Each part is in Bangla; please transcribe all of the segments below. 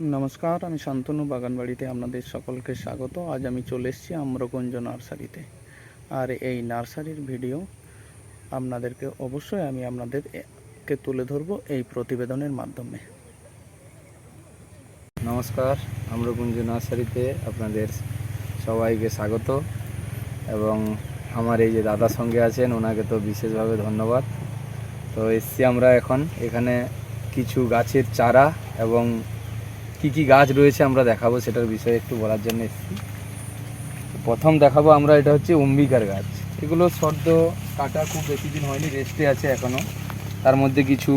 নমস্কার, আমি শান্তনু বাগানবাড়িতে আপনাদের সকলকে স্বাগত। আজ আমি চলে এসেছি আম্রকুঞ্জ নার্সারিতে। আর এই নার্সারির ভিডিও আপনাদেরকে অবশ্যই আমি আপনাদেরকে তুলে ধরবো এই প্রতিবেদনের মাধ্যমে। নমস্কার আম্রকুঞ্জ নার্সারিতে আপনাদের সবাইকে স্বাগত। এবং আমার এই যে দাদার সঙ্গে আছেন, ওনাকে তো বিশেষভাবে ধন্যবাদ। তো এসছি আমরা এখন। এখানে কিছু গাছের চারা এবং কি কি গাছ রয়েছে আমরা দেখাবো সেটার বিষয়ে একটু বলার জন্য এসেছি। প্রথম দেখাবো আমরা এটা হচ্ছে অম্বিকার গাছ। এগুলো সদ্য কাটা খুব বেশি দিন হয়নি রেস্টে আছে এখনও তার মধ্যে কিছু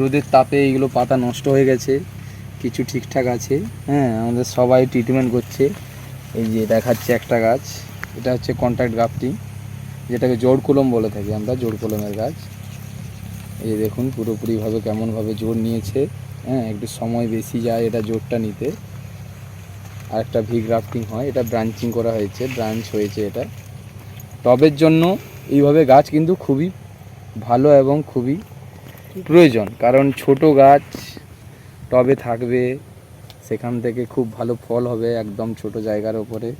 রোদের তাপে এইগুলো পাতা নষ্ট হয়ে গেছে, কিছু ঠিকঠাক আছে হ্যাঁ আমাদের সবাই ট্রিটমেন্ট করছে। এই যে দেখাচ্ছে একটা গাছ, এটা হচ্ছে কন্ট্যাক্ট গ্রাফটিং যেটাকে জোড় কলম বলে থাকি আমরা জোড় কলমের গাছ। এই দেখুন পুরোপুরিভাবে কেমনভাবে জোর নিয়েছে। হ্যাঁ একটু সময় বেশি যায় এটা জোরটা নিতে। আর একটা ভি গ্রাফটিং হয়, এটা ব্রাঞ্চিং করা হয়েছে ব্রাঞ্চ হয়েছে এটা। টবের জন্য এইভাবে গাছ কিন্তু খুবই ভালো এবং খুবই প্রয়োজন, কারণ ছোট গাছ টবে থাকবে, সেখান থেকে খুব ভালো ফল হবে একদম ছোট জায়গার ওপরে।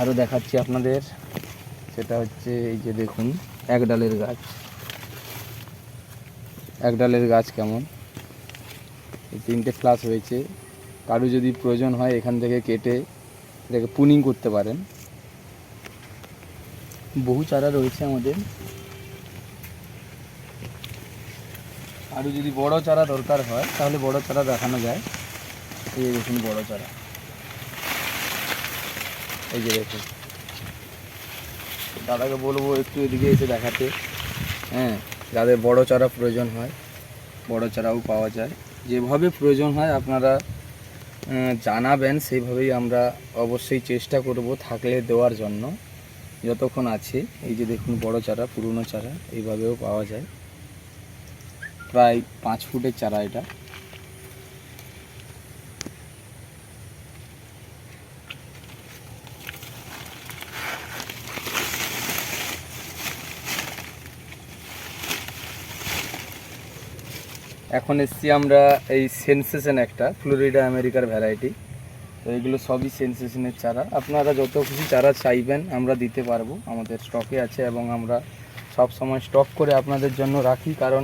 আরও দেখাচ্ছি আপনাদের, সেটা হচ্ছে এই যে দেখুন এক ডালের গাছ। এক ডালের গাছ কেমন? তিনটে ফ্লাস হয়েছে। কারও যদি প্রয়োজন হয় এখান থেকে কেটে এটাকে পুনিং করতে পারেন। বহু চারা রয়েছে আমাদের। আরও যদি বড় চারা দরকার হয়, তাহলে বড় চারা দেখানো যায়। এই দেখুন বড় চারা। এই যে দেখুন। দাদাকে বলব একটু এদিকে এসে দেখাতে। হ্যাঁ। যাদের বড় চারা প্রয়োজন হয়, বড় চারাও পাওয়া যায়। যেভাবে প্রয়োজন হয় আপনারা জানাবেন, সেইভাবেই আমরা অবশ্যই চেষ্টা করব থাকলে দেওয়ার জন্য। যতক্ষণ আছে, এই যে দেখুন বড় চারা, পুরনো চারা, এইভাবেও পাওয়া যায়। প্রায় পাঁচ ফুটের চারা এটা। এখন এসছি আমরা এই সেন্সেশন একটা ফ্লোরিডা আমেরিকার ভ্যারাইটি তো এগুলো সবই সেন্সেশনের চারা। আপনারা যত খুশি চারা চাইবেন, আমরা দিতে পারব। আমাদের স্টকে আছে এবং আমরা সব সময় স্টক করে আপনাদের জন্য রাখি। কারণ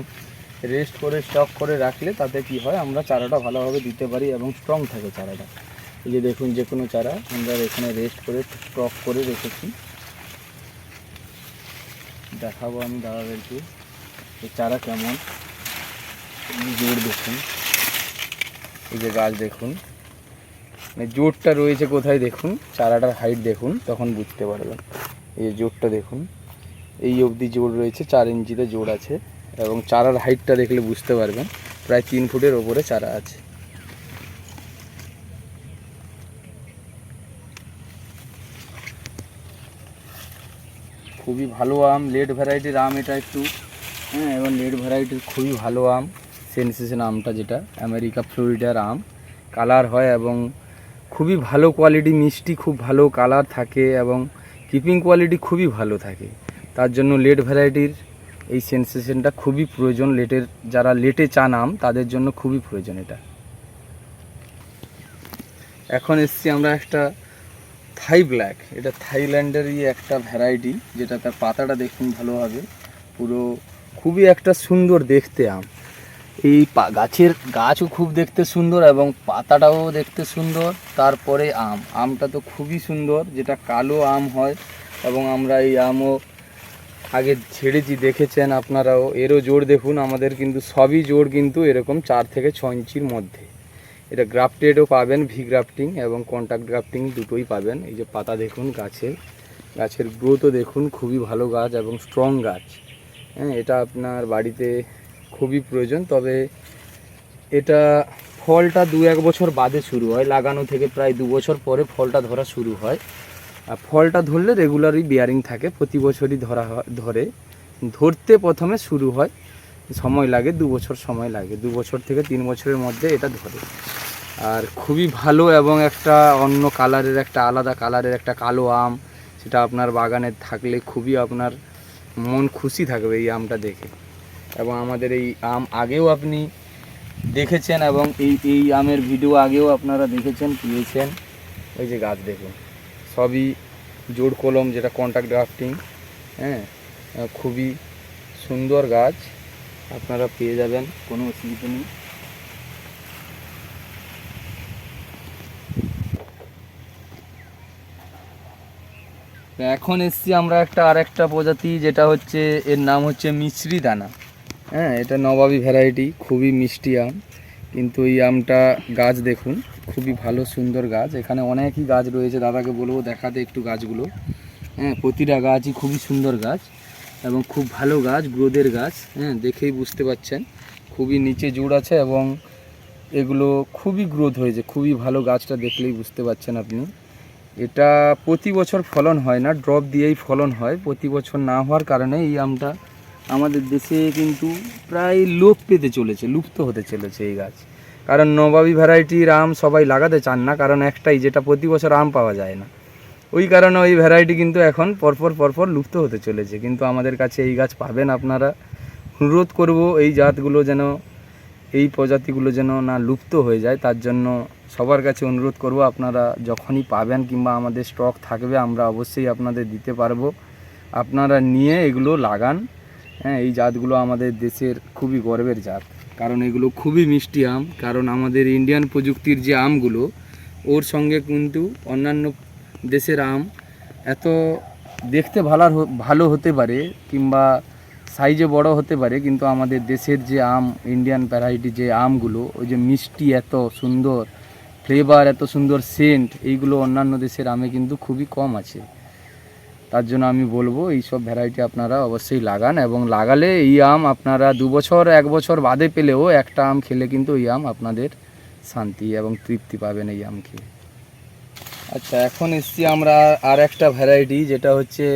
রেস্ট করে স্টক করে রাখলে তাতে কি হয়, আমরা চারাটা ভালোভাবে দিতে পারি এবং স্ট্রং থাকে চারাটা। এই যে দেখুন, যে কোনো চারা আমরা এখানে রেস্ট করে স্টক করে রেখেছি। দেখাবো আমি দাদাদেরকে এই চারা কেমন। জোর দেখুন, এই যে গাছ দেখুন। মানে জোরটা রয়েছে কোথায় দেখুন, চারাটার হাইট দেখুন, তখন বুঝতে পারবেন। এই যে জোরটা দেখুন, এই অবধি জোর রয়েছে, চার ইঞ্চিতে জোর আছে, এবং চারার হাইটটা দেখলে বুঝতে পারবেন, প্রায় তিন ফুটের ওপরে চারা আছে। খুবই ভালো আম লেট ভ্যারাইটির আম এটা একটু হ্যাঁ এবং লেট ভ্যারাইটির খুবই ভালো আম। সেন্সেশন আমটা যেটা আমেরিকা ফ্লোরিডার আম। কালার হয় এবং খুবই ভালো কোয়ালিটি মিষ্টি, খুব ভালো কালার থাকে এবং কিপিং কোয়ালিটি খুবই ভালো থাকে। তার জন্য লেট ভ্যারাইটির এই সেন্সেশনটা খুবই প্রয়োজন। লেটের যারা লেটে চান আম, তাদের জন্য খুবই প্রয়োজন এটা। এখন এসছি আমরা একটা থাই ব্ল্যাক এটা থাইল্যান্ডেরই একটা ভ্যারাইটি যেটা তার পাতাটা দেখুন ভালোভাবে। পুরো খুবই একটা সুন্দর দেখতে আম। এই গাছের গাছও খুব দেখতে সুন্দর এবং পাতাটাও দেখতে সুন্দর। তারপরে আম, আমটা তো খুবই সুন্দর, যেটা কালো আম হয় এবং আমরা এই আমও আগে ছেড়েছি, দেখেছেন আপনারাও। এরও জোর দেখুন, আমাদের কিন্তু সবই জোর কিন্তু এরকম চার থেকে ছ ইঞ্চির মধ্যে। এটা গ্রাফটেডও পাবেন, ভি গ্রাফটিং এবং কন্ট্যাক্ট গ্রাফটিং দুটোই পাবেন। এই যে পাতা দেখুন গাছের গাছের গ্রোথও দেখুন, খুবই ভালো গাছ এবং স্ট্রং গাছ। হ্যাঁ এটা আপনার বাড়িতে খুবই প্রয়োজন, তবে এটা ফলটা দু এক বছর বাদে শুরু হয়, লাগানো থেকে প্রায় দু বছর পরে ফলটা ধরা শুরু হয়। আর ফলটা ধরলে রেগুলারই বিয়ারিং থাকে, প্রতি বছরই ধরা ধরে। ধরতে প্রথমে শুরু হয়, সময় লাগে, দু বছর সময় লাগে। দু বছর থেকে তিন বছরের মধ্যে এটা ধরে। আর খুবই ভালো এবং একটা অন্য কালারের, একটা আলাদা কালারের, একটা কালো আম, সেটা আপনার বাগানে থাকলে খুবই আপনার মন খুশি থাকবে এই আমটা দেখে। এবং আমাদের এই আম আগেও আপনি দেখেছেন এবং এই এই আমের ভিডিও আগেও আপনারা দেখেছেন, পেয়েছেন। ওই যে গাছ দেখুন, সবই জোড় কলম, যেটা কন্ট্যাক্ট গ্রাফটিং হ্যাঁ? খুবই সুন্দর গাছ, আপনারা পেয়ে যাবেন, কোনো অসুবিধা নেই। এখন এসছি আমরা একটা আরেকটা প্রজাতি, যেটা হচ্ছে, এর নাম হচ্ছে মিশ্রি দানা। হ্যাঁ এটা নবাবী ভ্যারাইটি খুবই মিষ্টি আম। কিন্তু এই আমটা গাছ দেখুন, খুবই ভালো, সুন্দর গাছ। এখানে অনেকই গাছ রয়েছে, দাদাকে বলব দেখাতে একটু গাছগুলো। হ্যাঁ প্রতিটা গাছই খুবই সুন্দর গাছ এবং খুব ভালো গাছ গ্রোদের গাছ। হ্যাঁ দেখেই বুঝতে পাচ্ছেন। খুবই নিচে জোড় আছে এবং এগুলো খুবই গ্রোথ হয়েছে, খুবই ভালো গাছটা দেখলেই বুঝতে পাচ্ছেন আপনি। এটা প্রতি বছর ফলন হয় না, ড্রপ দিয়েই ফলন হয়। প্রতি বছর না হওয়ার কারণে এই আমটা আমাদের দেশে কিন্তু প্রায় লোপ পেতে চলেছে, লুপ্ত হতে চলেছে এই গাছ। কারণ নবাবী ভ্যারাইটির আম সবাই লাগাতে চান না, কারণ একটাই, যেটা প্রতি বছর আম পাওয়া যায় না। ওই কারণে ওই ভ্যারাইটি কিন্তু এখন পরপর পরপর লুপ্ত হতে চলেছে। কিন্তু আমাদের কাছে এই গাছ পাবেন আপনারা। অনুরোধ করব এই জাতগুলো যেন, এই প্রজাতিগুলো যেন না লুপ্ত হয়ে যায়। তার জন্য সবার কাছে অনুরোধ করব, আপনারা যখনই পাবেন কিংবা আমাদের স্টক থাকবে, আমরা অবশ্যই আপনাদের দিতে পারব। আপনারা নিয়ে এগুলো লাগান। হ্যাঁ এই জাতগুলো আমাদের দেশের খুবই গর্বের জাত। কারণ এগুলো খুবই মিষ্টি আম। কারণ আমাদের ইন্ডিয়ান প্রযুক্তির যে আমগুলো, ওর সঙ্গে কিন্তু অন্যান্য দেশের আম এত দেখতে ভালো ভালো হতে পারে কিংবা সাইজে বড় হতে পারে, কিন্তু আমাদের দেশের যে আম ইন্ডিয়ান ভ্যারাইটি যে আমগুলো, ওই যে মিষ্টি এত সুন্দর ফ্লেভার এত সুন্দর সেন্ট এইগুলো অন্যান্য দেশের আমে কিন্তু খুবই কম আছে। তার জন্য আমি বলব এই সব ভ্যারাইটি আপনারা অবশ্যই লাগান এবং লাগালে এই আম আপনারা দু বছর, এক বছর বাদে পেলেও একটা আম খেলে কিন্তু এই আম আপনাদের শান্তি এবং তৃপ্তি পাবেন এই আম খেয়ে। আচ্ছা এখন এসছি আমরা আর একটা ভ্যারাইটি যেটা হচ্ছে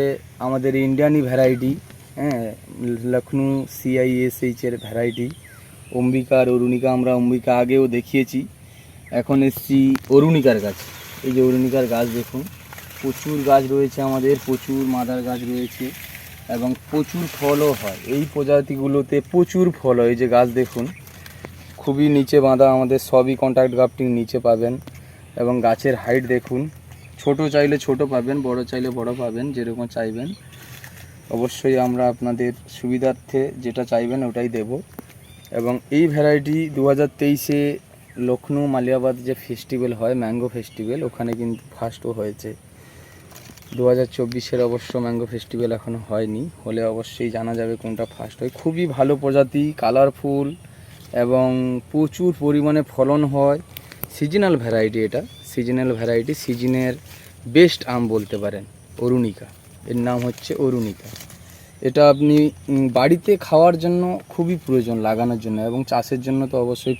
আমাদের ইন্ডিয়ানি ভ্যারাইটি হ্যাঁ লখনৌ সিআইএসএইচ এর ভ্যারাইটি অম্বিকা আর অরুণিকা, আমরা অম্বিকা আগেও দেখিয়েছি। এখন এসছি অরুণিকার গাছ, এই যে অরুণিকার গাছ দেখুন। প্রচুর গাছ রয়েছে আমাদের, প্রচুর মাদার গাছ রয়েছে এবং প্রচুর ফলও হয়। এই প্রজাতিগুলোতে প্রচুর ফল হয়, এই যে গাছ দেখুন। খুবই নিচে বাঁধা আমাদের, সবই কন্ট্যাক্ট গ্রাফটিং নিচে পাবেন এবং গাছের হাইট দেখুন। ছোট চাইলে ছোট পাবেন, বড় চাইলে বড় পাবেন, যেরকম চাইবেন। অবশ্যই আমরা আপনাদের সুবিধার্থে যেটা চাইবেন ওটাই দেব। এবং এই ভ্যারাইটি দু হাজার তেইশে লখনৌ মালিয়াবাদ যে ফেস্টিভ্যাল হয় ম্যাঙ্গো ফেস্টিভ্যাল ওখানে কিন্তু ফার্স্টও হয়েছে। দু হাজার চব্বিশের অবশ্য ম্যাঙ্গো ফেস্টিভ্যাল এখনও হয়নি। হলে অবশ্যই জানা যাবে কোনটা ফার্স্ট হয়। খুবই ভালো প্রজাতি কালারফুল এবং প্রচুর পরিমাণে ফলন হয়। সিজনাল ভ্যারাইটি এটা। সিজনাল ভ্যারাইটি সিজনের বেস্ট আম বলতে পারেন। অরুণিকা। এর নাম হচ্ছে অরুণিকা। এটা আপনি বাড়িতে খাওয়ার জন্য খুবই প্রয়োজন, লাগানোর জন্য এবং চাষের জন্য তো অবশ্যই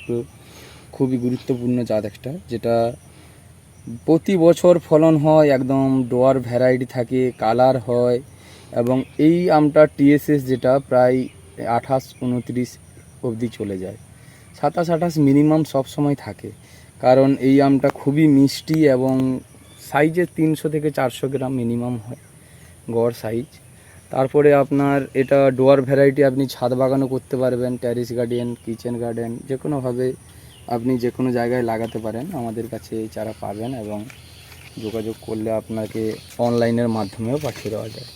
খুবই গুরুত্বপূর্ণ জাত একটা, যেটা প্রতি বছর ফলন হয়, একদম ডোয়ার ভ্যারাইটি থাকে, কালার হয় এবং এই আমটা টিএসএস যেটা প্রায় আঠাশ, উনত্রিশ অবধি চলে যায়। সাতাশ, আঠাশ মিনিমাম সব সময় থাকে কারণ এই আমটা খুবই মিষ্টি এবং সাইজে তিনশো থেকে চারশো গ্রাম মিনিমাম হয়, গড় সাইজ। তারপরে আপনার এটা ডোয়ার ভ্যারাইটি আপনি ছাদ বাগানও করতে পারবেন ট্যারিস গার্ডেন, কিচেন গার্ডেন যে কোনোভাবে আপনি যে কোনো জায়গায় লাগাতে পারেন, আমাদের কাছে এই চারা পাবেন এবং যোগাযোগ করলে আপনাকে অনলাইনের মাধ্যমেও পাঠিয়ে দেওয়া যায়।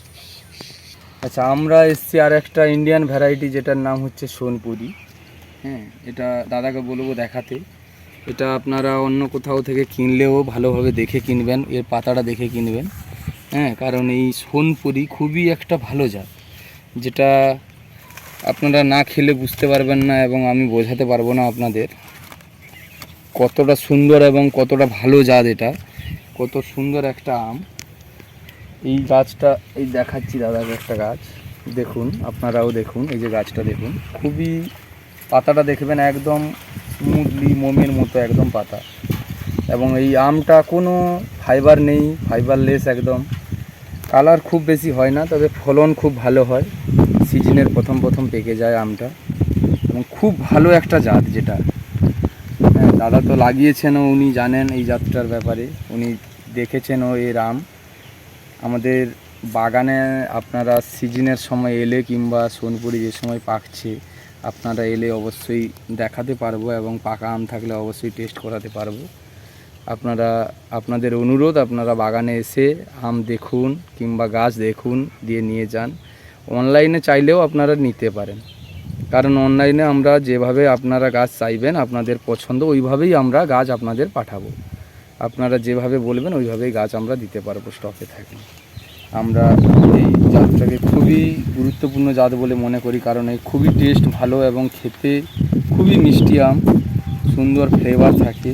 আচ্ছা আমরা এসছি আর একটা ইন্ডিয়ান ভ্যারাইটি যেটার নাম হচ্ছে সোনপুরি। হ্যাঁ এটা দাদাকে বলব দেখাতে। এটা আপনারা অন্য কোথাও থেকে কিনলেও ভালোভাবে দেখে কিনবেন, এর পাতাটা দেখে কিনবেন। হ্যাঁ কারণ এই সোনপুরি খুবই একটা ভালো জাত, যেটা আপনারা না খেলে বুঝতে পারবেন না এবং আমি বোঝাতে পারব না আপনাদের। কতটা সুন্দর এবং কতটা ভালো জাত এটা, কত সুন্দর একটা আম। এই গাছটা, এই দেখাচ্ছি দাদাকে একটা গাছ। দেখুন, আপনারাও দেখুন, এই যে গাছটা দেখুন। খুবই পাতাটা দেখবেন একদম স্মুথলি মোমের মতো একদম পাতা। এবং এই আমটা কোনো ফাইবার নেই, ফাইবারলেস একদম। কালার খুব বেশি হয় না, তবে ফলন খুব ভালো হয়। সিজনের প্রথম প্রথম পেকে যায় আমটা। এবং খুব ভালো একটা জাত যেটা। দাদা তো লাগিয়েছেনও, উনি জানেন এই জাতটার ব্যাপারে। উনি দেখেছেনও এর আম আমাদের বাগানে আপনারা সিজনের সময় এলে কিংবা সোনপুরি যে সময় পাকছে, আপনারা এলে অবশ্যই দেখাতে পারব এবং পাকা আম থাকলে অবশ্যই টেস্ট করাতে পারব। আপনারা, আপনাদের অনুরোধ, আপনারা বাগানে এসে আম দেখুন কিংবা গাছ দেখুন, দিয়ে নিয়ে যান। অনলাইনে চাইলেও আপনারা নিতে পারেন। কারণ অনলাইনে আমরা যেভাবে আপনারা গাছ চাইবেন, আপনাদের পছন্দ, ওইভাবেই আমরা গাছ আপনাদের পাঠাবো। আপনারা যেভাবে বলবেন, ওইভাবেই গাছ আমরা দিতে পারব স্টকে থাকে আমরা এই জাতটাকে খুবই গুরুত্বপূর্ণ জাত বলে মনে করি, কারণ এই খুবই টেস্ট ভালো এবং খেতে খুবই মিষ্টি আম, সুন্দর ফ্লেভার থাকে।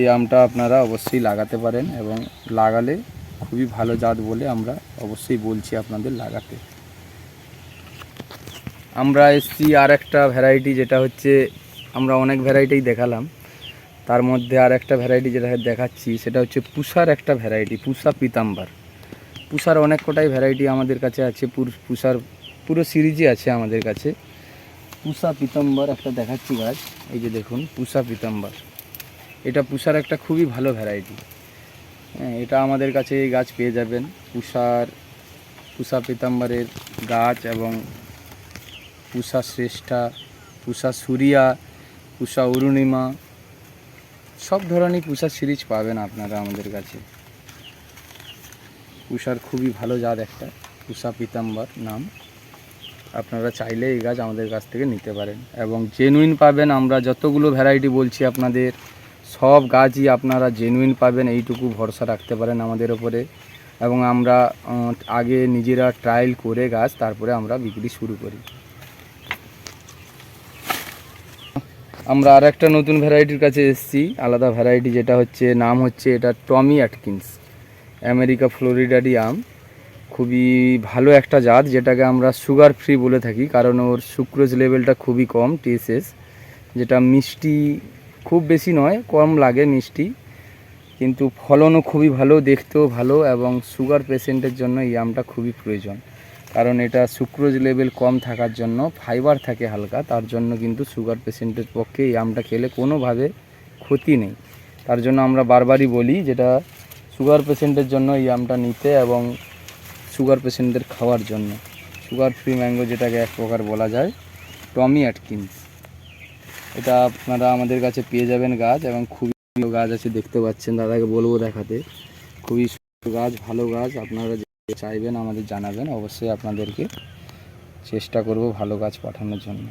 এই আমটা আপনারা অবশ্যই লাগাতে পারেন এবং লাগালে খুবই ভালো জাত বলে আমরা অবশ্যই বলছি আপনাদের লাগাতে। আমরা এসছি আর একটা ভ্যারাইটি যেটা হচ্ছে আমরা অনেক ভ্যারাইটিই দেখালাম। তার মধ্যে আর একটা ভ্যারাইটি যেটা দেখাচ্ছি, সেটা হচ্ছে পুষার একটা ভ্যারাইটি পুষা পিতাম্বার। পুষার অনেক কটাই ভ্যারাইটি আমাদের কাছে আছে পুষার পুরো সিরিজই আছে আমাদের কাছে। পুষা পিতাম্বর একটা দেখাচ্ছি গাছ এই যে দেখুন, পুষা পিতাম্বর। এটা পুষার একটা খুবই ভালো ভ্যারাইটি হ্যাঁ এটা আমাদের কাছে এই গাছ পেয়ে যাবেন, পুষার, পুষা পিতাম্বরের গাছ এবং পুষা শ্রেষ্ঠা, পুষা সুরিয়া, পুষা অরুণিমা, সব ধরনের পুষা সিরিজ পাবেন আপনারা আমাদের কাছে। পুষার খুবই ভালো জাত একটা, পুষা পিতাম্বর নাম। আপনারা চাইলে এই গাছ আমাদের কাছ থেকে নিতে পারেন। এবং জেনুইন পাবেন, আমরা যতগুলো ভ্যারাইটি বলছি আপনাদের, সব গাছই আপনারা জেনুইন পাবেন, এইটুকু ভরসা রাখতে পারেন আমাদের ওপরে। এবং আমরা আগে নিজেরা ট্রায়াল করে গাছ, তারপরে আমরা বিক্রি শুরু করি। আমরা আর একটা নতুন ভ্যারাইটির কাছে এসেছি, আলাদা ভ্যারাইটি যেটা হচ্ছে, নাম হচ্ছে এটা টমি অ্যাটকিন্স আমেরিকা ফ্লোরিডারি আম খুবই ভালো একটা জাত, যেটাকে আমরা সুগার ফ্রি বলে থাকি, কারণ ওর সুক্রোজ লেভেলটা খুবই কম টিএসএস যেটা মিষ্টি খুব বেশি নয়, কম লাগে মিষ্টি, কিন্তু ফলনও খুবই ভালো, দেখতেও ভালো, এবং সুগার পেশেন্টের জন্য এই আমটা খুবই প্রয়োজন। কারণ এটা সুক্রোজ লেভেল কম থাকার জন্য ফাইবার থাকে হালকা, তার জন্য কিন্তু সুগার পেশেন্টের পক্ষে এই আমটা খেলে কোনোভাবে ক্ষতি নেই। তার জন্য আমরা বারবারই বলি যেটা সুগার পেশেন্টের জন্য এই আমটা নিতে এবং সুগার পেশেন্টদের খাওয়ার জন্য। সুগার ফ্রি ম্যাঙ্গো যেটাকে এক প্রকার বলা যায় টমি অ্যাটকিন্স এটা আপনারা আমাদের কাছে পেয়ে যাবেন গাছ এবং খুবই গাছ আছে, দেখতে পাচ্ছেন, দাদাকে বলব দেখাতে। খুবই গাছ, ভালো গাছ, আপনারা চাইবেন আমাদের জানাবেন অবশ্যই আপনাদেরকে চেষ্টা করব ভালো গাছ পাঠানোর জন্য।